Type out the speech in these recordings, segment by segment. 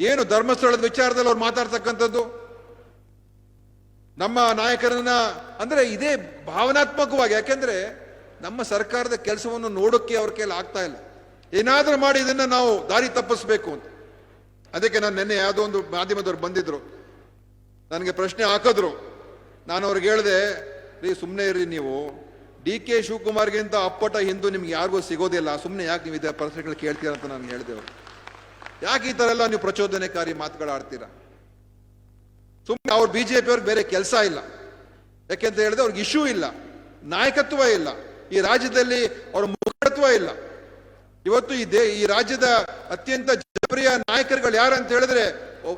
ಏನು ಧರ್ಮಸ್ಥಳದ ವಿಚಾರದಲ್ಲಿ ಅವ್ರು ಮಾತಾಡ್ತಕ್ಕಂಥದ್ದು? ನಮ್ಮ ನಾಯಕರನ್ನ, ಅಂದ್ರೆ ಇದೇ ಭಾವನಾತ್ಮಕವಾಗಿ, ಯಾಕೆಂದ್ರೆ ನಮ್ಮ ಸರ್ಕಾರದ ಕೆಲಸವನ್ನು ನೋಡೋಕ್ಕೆ ಅವ್ರ ಕೈಲಿ ಆಗ್ತಾ ಇಲ್ಲ. ಏನಾದರೂ ಮಾಡಿ ಇದನ್ನ ನಾವು ದಾರಿ ತಪ್ಪಿಸ್ಬೇಕು ಅಂತ. ಅದಕ್ಕೆ ನಾನು ನಿನ್ನೆ ಯಾವುದೋ ಒಂದು ಮಾಧ್ಯಮದವ್ರು ಬಂದಿದ್ರು. ನನಗೆ ಪ್ರಶ್ನೆ ಹಾಕಿದ್ರು. ನಾನು ಅವ್ರಿಗೆ ಹೇಳಿದೆ, ರೀ ಸುಮ್ಮನೆ ಇರ್ರಿ ನೀವು. ಡಿ ಕೆ ಶಿವಕುಮಾರ್ಗಿಂತ ಅಪ್ಪಟ ಹಿಂದೂ ನಿಮ್ಗೆ ಯಾರಿಗೂ ಸಿಗೋದಿಲ್ಲ. ಸುಮ್ಮನೆ ಯಾಕೆ ನೀವು ಇದೇ ಪ್ರಶ್ನೆಗಳು ಕೇಳ್ತೀರ ಅಂತ ನಾನು ಹೇಳಿದೆ ಅವ್ರು ಯಾಕೆ ಈ ಥರ ಎಲ್ಲ ನೀವು ಪ್ರಚೋದನೆಕಾರಿ ಮಾತುಗಳಾಡ್ತೀರಾ ಸುಮ್ಮನೆ ಅವ್ರು ಬಿಜೆಪಿ ಅವ್ರಿಗೆ ಬೇರೆ ಕೆಲಸ ಇಲ್ಲ. ಯಾಕೆಂತ ಹೇಳಿದ್ರೆ ಅವ್ರಿಗೆ ಇಶ್ಯೂ ಇಲ್ಲ. ನಾಯಕತ್ವ ಇಲ್ಲ. ಈ ರಾಜ್ಯದಲ್ಲಿ ಅವ್ರ ಮುಖತ್ವ ಇಲ್ಲ. ಇವತ್ತು ಈ ದೇ, ಈ ರಾಜ್ಯದ ಅತ್ಯಂತ ಜನಪ್ರಿಯ ನಾಯಕರುಗಳು ಯಾರು ಅಂತ ಹೇಳಿದ್ರೆ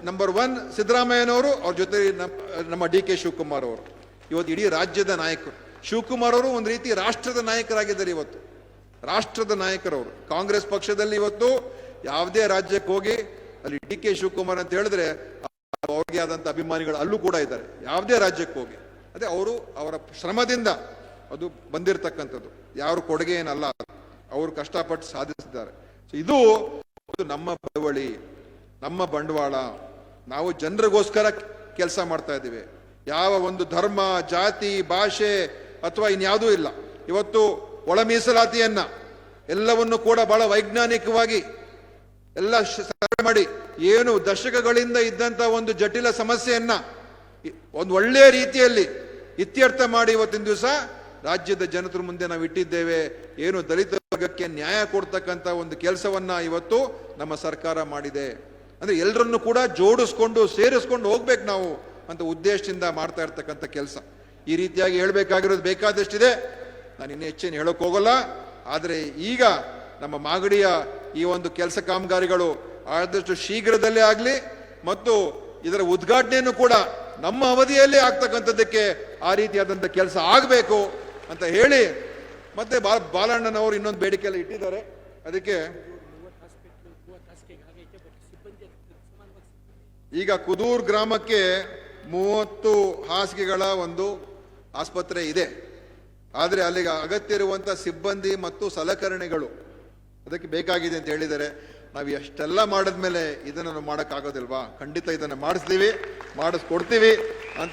ನಂಬರ್ ಒನ್ ಸಿದ್ದರಾಮಯ್ಯನವರು, ಅವ್ರ ಜೊತೆ ನಮ್ಮ ಡಿ ಕೆ ಶಿವಕುಮಾರ್ ಅವರು. ಇವತ್ತು ಇಡೀ ರಾಜ್ಯದ ನಾಯಕರು. ಶಿವಕುಮಾರ್ ಅವರು ಒಂದು ರೀತಿ ರಾಷ್ಟ್ರದ ನಾಯಕರಾಗಿದ್ದಾರೆ ಇವತ್ತು. ರಾಷ್ಟ್ರದ ನಾಯಕರವರು. ಕಾಂಗ್ರೆಸ್ ಪಕ್ಷದಲ್ಲಿ ಇವತ್ತು ಯಾವುದೇ ರಾಜ್ಯಕ್ಕೆ ಹೋಗಿ ಅಲ್ಲಿ ಡಿ ಕೆ ಶಿವಕುಮಾರ್ ಅಂತ ಹೇಳಿದ್ರೆ ಅವ್ರಿಗೆ ಆದಂಥ ಅಭಿಮಾನಿಗಳು ಅಲ್ಲೂ ಕೂಡ ಇದ್ದಾರೆ. ಯಾವುದೇ ರಾಜ್ಯಕ್ಕೆ ಹೋಗಿ. ಅದೇ ಅವರು ಅವರ ಶ್ರಮದಿಂದ ಅದು ಬಂದಿರತಕ್ಕಂಥದ್ದು. ಯಾರು ಕೊಡುಗೆ ಏನಲ್ಲ. ಅವರು ಕಷ್ಟಪಟ್ಟು ಸಾಧಿಸಿದ್ದಾರೆ. ಸೊ ಇದು ನಮ್ಮ ಬಳುವಳಿ, ನಮ್ಮ ಬಂಡವಾಳ. ನಾವು ಜನರಿಗೋಸ್ಕರ ಕೆಲಸ ಮಾಡ್ತಾ ಇದ್ದೀವಿ. ಯಾವ ಒಂದು ಧರ್ಮ, ಜಾತಿ, ಭಾಷೆ ಅಥವಾ ಇನ್ಯಾವುದೂ ಇಲ್ಲ. ಇವತ್ತು ಒಳ ಮೀಸಲಾತಿಯನ್ನು ಎಲ್ಲವನ್ನು ಕೂಡ ಬಹಳ ವೈಜ್ಞಾನಿಕವಾಗಿ ಎಲ್ಲ ಸರ್ವೆ ಮಾಡಿ. ಏನು ದಶಕಗಳಿಂದ ಇದ್ದಂಥ ಒಂದು ಜಟಿಲ ಸಮಸ್ಯೆಯನ್ನ ಒಂದು ಒಳ್ಳೆಯ ರೀತಿಯಲ್ಲಿ ಇತ್ಯರ್ಥ ಮಾಡಿ ಇವತ್ತಿನ ದಿವಸ ರಾಜ್ಯದ ಜನತರ ಮುಂದೆ ನಾವು ಇಟ್ಟಿದ್ದೇವೆ. ಏನು ದಲಿತ ವರ್ಗಕ್ಕೆ ನ್ಯಾಯ ಕೊಡ್ತಕ್ಕಂಥ ಒಂದು ಕೆಲಸವನ್ನ ಇವತ್ತು ನಮ್ಮ ಸರ್ಕಾರ ಮಾಡಿದೆ. ಅಂದ್ರೆ ಎಲ್ಲರನ್ನು ಕೂಡ ಜೋಡಿಸ್ಕೊಂಡು, ಸೇರಿಸ್ಕೊಂಡು ಹೋಗ್ಬೇಕು ನಾವು ಅಂತ ಉದ್ದೇಶದಿಂದ ಮಾಡ್ತಾ ಇರ್ತಕ್ಕಂಥ ಕೆಲಸ. ಈ ರೀತಿಯಾಗಿ ಹೇಳ್ಬೇಕಾಗಿರೋದು ಬೇಕಾದಷ್ಟಿದೆ. ನಾನು ಇನ್ನೂ ಹೆಚ್ಚೇನು ಹೇಳೋಕೆ ಹೋಗಲ್ಲ. ಆದರೆ ಈಗ ನಮ್ಮ ಮಾಗಡಿಯ ಈ ಒಂದು ಕೆಲಸ ಕಾಮಗಾರಿಗಳು ಆದಷ್ಟು ಶೀಘ್ರದಲ್ಲೇ ಆಗಲಿ ಮತ್ತು ಇದರ ಉದ್ಘಾಟನೆಯನ್ನು ಕೂಡ ನಮ್ಮ ಅವಧಿಯಲ್ಲೇ ಆಗ್ತಕ್ಕಂಥದ್ದಕ್ಕೆ ಆ ರೀತಿಯಾದಂಥ ಕೆಲಸ ಆಗಬೇಕು ಅಂತ ಹೇಳಿ ಮತ್ತೆ ಬಾ ಬಾಲಣ್ಣನವರು ಇನ್ನೊಂದು ಬೇಡಿಕೆಯಲ್ಲಿ ಇಟ್ಟಿದ್ದಾರೆ. ಅದಕ್ಕೆ ಈಗ ಕುದೂರ್ ಗ್ರಾಮಕ್ಕೆ ಮೂವತ್ತು ಹಾಸಿಗೆಗಳ ಒಂದು ಆಸ್ಪತ್ರೆ ಇದೆ. ಆದರೆ ಅಲ್ಲಿಗೆ ಅಗತ್ಯ ಇರುವಂಥ ಸಿಬ್ಬಂದಿ ಮತ್ತು ಸಲಕರಣೆಗಳು ಅದಕ್ಕೆ ಬೇಕಾಗಿದೆ ಅಂತ ಹೇಳಿದರೆ ನಾವು ಎಷ್ಟೆಲ್ಲ ಮಾಡಿದ್ಮೇಲೆ ಇದನ್ನು ಮಾಡೋಕ್ಕಾಗೋದಿಲ್ವಾ? ಖಂಡಿತ ಇದನ್ನು ಮಾಡಿಸ್ತೀವಿ ಮಾಡಿಸ್ಕೊಡ್ತೀವಿ.